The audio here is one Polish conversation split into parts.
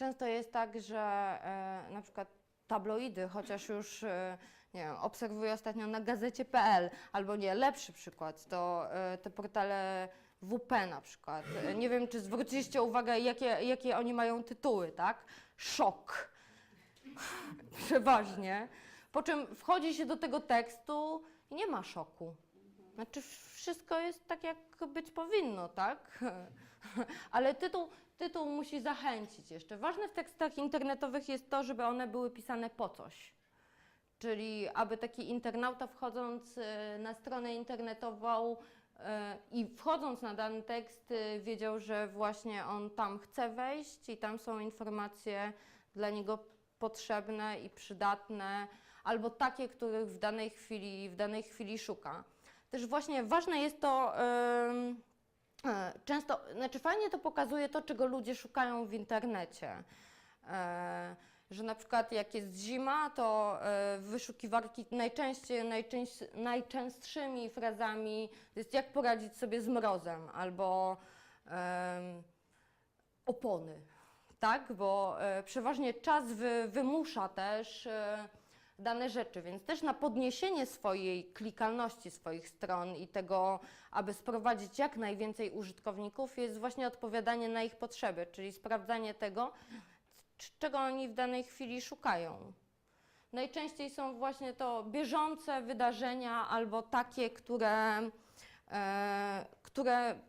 często jest tak, że e, na przykład tabloidy, chociaż już e, nie wiem, obserwuję ostatnio na gazecie.pl, albo nie, lepszy przykład, to e, te portale WP na przykład. E, Nie wiem, czy zwróciliście uwagę, jakie, jakie oni mają tytuły, tak? Szok. Przeważnie. Po czym wchodzi się do tego tekstu i nie ma szoku. Znaczy wszystko jest tak, jak być powinno, tak? Ale tytuł, tytuł musi zachęcić jeszcze. Ważne w tekstach internetowych jest to, żeby one były pisane po coś. Czyli aby taki internauta wchodząc e, na stronę internetową e, i wchodząc na dany tekst e, wiedział, że właśnie on tam chce wejść i tam są informacje dla niego potrzebne i przydatne, albo takie, których w danej chwili, w danej chwili szuka. Też właśnie ważne jest to, e, często, znaczy fajnie to pokazuje to, czego ludzie szukają w internecie. E, że na przykład jak jest zima, to e, wyszukiwarki najczęściej, najczęst, najczęstszymi frazami jest jak poradzić sobie z mrozem albo opony, tak? Bo przeważnie czas wy, wymusza też dane rzeczy, więc też na podniesienie swojej klikalności swoich stron i tego, aby sprowadzić jak najwięcej użytkowników, jest właśnie odpowiadanie na ich potrzeby, czyli sprawdzanie tego, czego oni w danej chwili szukają. Najczęściej są właśnie to bieżące wydarzenia albo takie, które, e, które,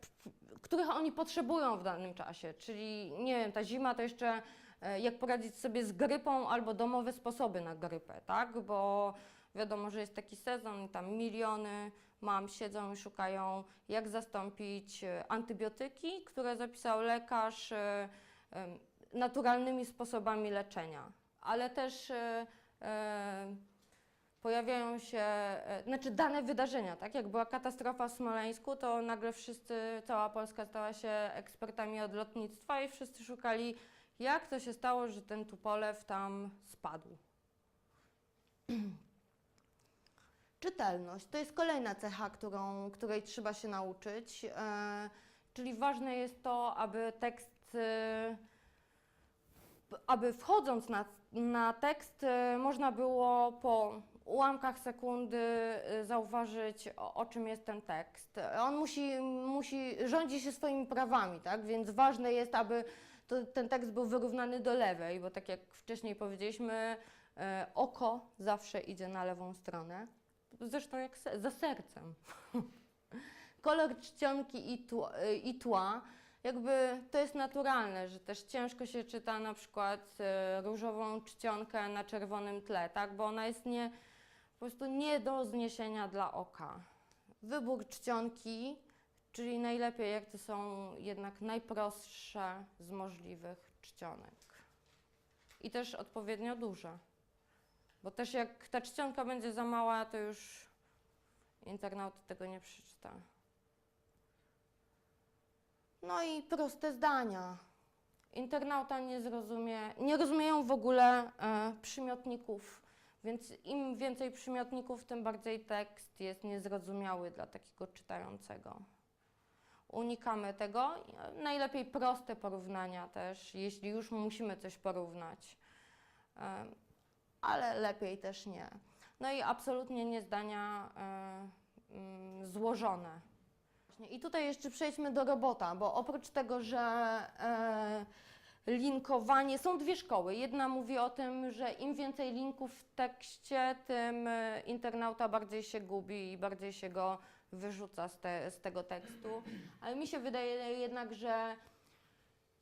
których oni potrzebują w danym czasie. Czyli nie wiem, ta zima to jeszcze e, jak poradzić sobie z grypą albo domowe sposoby na grypę, tak? Bo wiadomo, że jest taki sezon i tam miliony mam siedzą i szukają, jak zastąpić e, antybiotyki, które zapisał lekarz e, naturalnymi sposobami leczenia. Ale też pojawiają się, e, znaczy dane wydarzenia, tak? Jak była katastrofa w Smoleńsku, to nagle wszyscy, cała Polska stała się ekspertami od lotnictwa i wszyscy szukali, jak to się stało, że ten Tupolew tam spadł. Czytelność to jest kolejna cecha, którą, której trzeba się nauczyć. E, czyli ważne jest to, aby tekst, e, aby wchodząc na, na tekst, e, można było po ułamkach sekundy e, zauważyć, o, o czym jest ten tekst. On musi, musi rządzi się swoimi prawami, tak? Więc ważne jest, aby to, ten tekst był wyrównany do lewej, bo tak jak wcześniej powiedzieliśmy, e, oko zawsze idzie na lewą stronę. Zresztą jak se, za sercem. Kolor czcionki i tła, i tła, jakby to jest naturalne, że też ciężko się czyta na przykład e, różową czcionkę na czerwonym tle, tak? Bo ona jest nie, po prostu nie do zniesienia dla oka. Wybór czcionki, czyli najlepiej jak to są jednak najprostsze z możliwych czcionek. I też odpowiednio duże. Bo też jak ta czcionka będzie za mała, to już internaut tego nie przeczyta. No i proste zdania. Internauta nie zrozumie, nie rozumieją w ogóle e, przymiotników, więc im więcej przymiotników, tym bardziej tekst jest niezrozumiały dla takiego czytającego. Unikamy tego. Najlepiej proste porównania też, jeśli już musimy coś porównać. Em, ale lepiej też nie. No i absolutnie nie zdania e, mm, złożone. Właśnie. I tutaj jeszcze przejdźmy do robota, bo oprócz tego, że e, linkowanie, są dwie szkoły. Jedna mówi o tym, że im więcej linków w tekście, tym e, internauta bardziej się gubi i bardziej się go wyrzuca z, te, z tego tekstu. Ale mi się wydaje jednak, że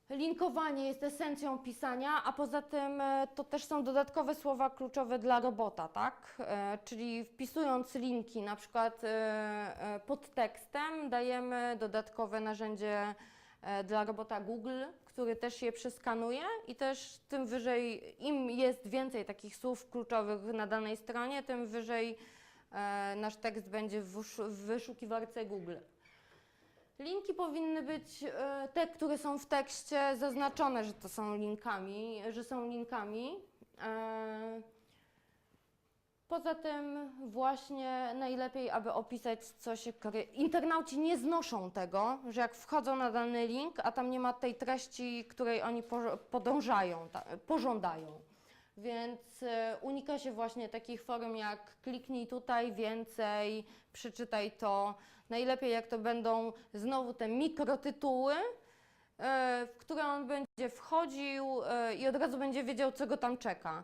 Linkowanie jest esencją pisania, a poza tym e, to też są dodatkowe słowa kluczowe dla robota, tak? E, Czyli wpisując linki na przykład e, pod tekstem dajemy dodatkowe narzędzie dla robota Google, który też je przeskanuje i też tym wyżej, im jest więcej takich słów kluczowych na danej stronie, tym wyżej nasz tekst będzie w wyszukiwarce Google. Linki powinny być e, te, które są w tekście zaznaczone, że to są linkami, że są linkami. E, Poza tym właśnie najlepiej, aby opisać coś, które internauci nie znoszą tego, że jak wchodzą na dany link, a tam nie ma tej treści, której oni po- podążają, pożądają. Więc e, unika się właśnie takich form jak kliknij tutaj więcej, przeczytaj to. Najlepiej jak to będą znowu te mikrotytuły, e, w które on będzie wchodził e, i od razu będzie wiedział, co go tam czeka.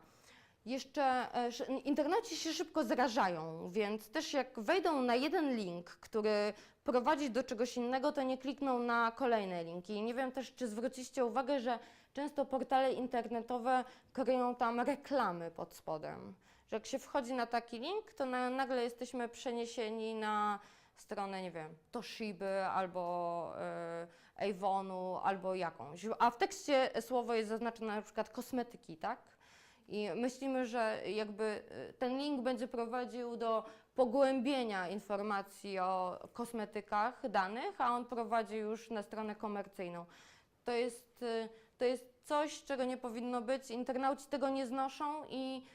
Jeszcze sz- internauci się szybko zrażają, więc też jak wejdą na jeden link, który prowadzi do czegoś innego, to nie klikną na kolejne linki. Nie wiem też, czy zwróciliście uwagę, że często portale internetowe kryją tam reklamy pod spodem. Że jak się wchodzi na taki link, to na, nagle jesteśmy przeniesieni na stronę, nie wiem, Toshiby albo y, Avonu albo jakąś. A w tekście słowo jest zaznaczone na przykład kosmetyki, tak? I myślimy, że jakby y, ten link będzie prowadził do pogłębienia informacji o kosmetykach danych, a on prowadzi już na stronę komercyjną. To jest, y, to jest coś, czego nie powinno być. Internauci tego nie znoszą i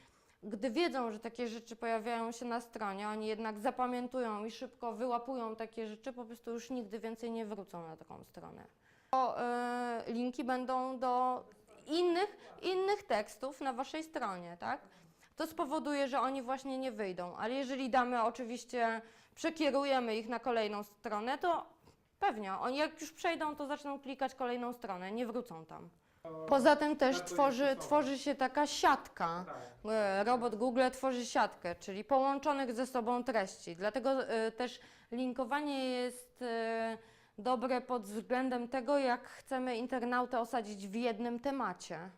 gdy wiedzą, że takie rzeczy pojawiają się na stronie, oni jednak zapamiętują i szybko wyłapują takie rzeczy, po prostu już nigdy więcej nie wrócą na taką stronę. To, y, linki będą do innych, innych tekstów na waszej stronie, tak? To spowoduje, że oni właśnie nie wyjdą, ale jeżeli damy oczywiście, przekierujemy ich na kolejną stronę, to pewnie, oni jak już przejdą, to zaczną klikać kolejną stronę, nie wrócą tam. Poza tym też Bardzo tworzy, tworzy się taka siatka. Tak. E, Robot Google tworzy siatkę, czyli połączonych ze sobą treści. Dlatego e, też linkowanie jest e, dobre pod względem tego, jak chcemy internautę osadzić w jednym temacie.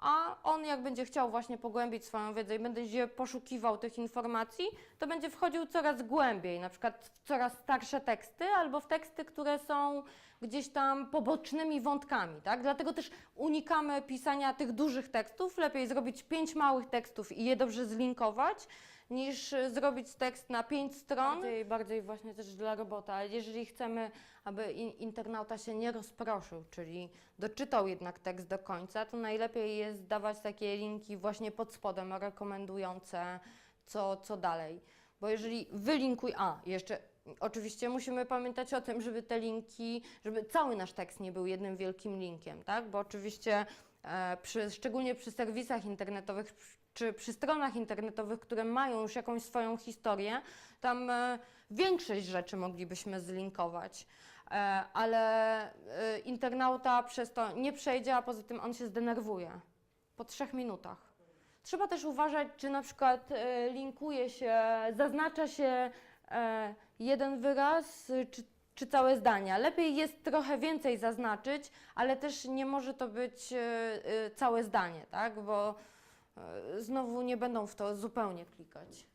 A on jak będzie chciał właśnie pogłębić swoją wiedzę i będzie poszukiwał tych informacji, to będzie wchodził coraz głębiej, na przykład w coraz starsze teksty albo w teksty, które są gdzieś tam pobocznymi wątkami, tak? Dlatego też unikamy pisania tych dużych tekstów. Lepiej zrobić pięć małych tekstów i je dobrze zlinkować, niż y, zrobić tekst na pięć stron. Bardziej, bardziej właśnie też dla robota. Ale jeżeli chcemy, aby in, internauta się nie rozproszył, czyli doczytał jednak tekst do końca, to najlepiej jest dawać takie linki właśnie pod spodem rekomendujące co, co dalej. Bo jeżeli wylinkuj, a jeszcze oczywiście musimy pamiętać o tym, żeby te linki, żeby cały nasz tekst nie był jednym wielkim linkiem, tak? Bo oczywiście przy, szczególnie przy serwisach internetowych czy przy stronach internetowych, które mają już jakąś swoją historię, tam e, większość rzeczy moglibyśmy zlinkować. E, ale e, internauta przez to nie przejdzie, a poza tym on się zdenerwuje po trzech minutach. Trzeba też uważać, czy na przykład e, linkuje się, zaznacza się e, jeden wyraz, czy, czy całe zdania. Lepiej jest trochę więcej zaznaczyć, ale też nie może to być e, e, całe zdanie, tak? Bo e, znowu nie będą w to zupełnie klikać.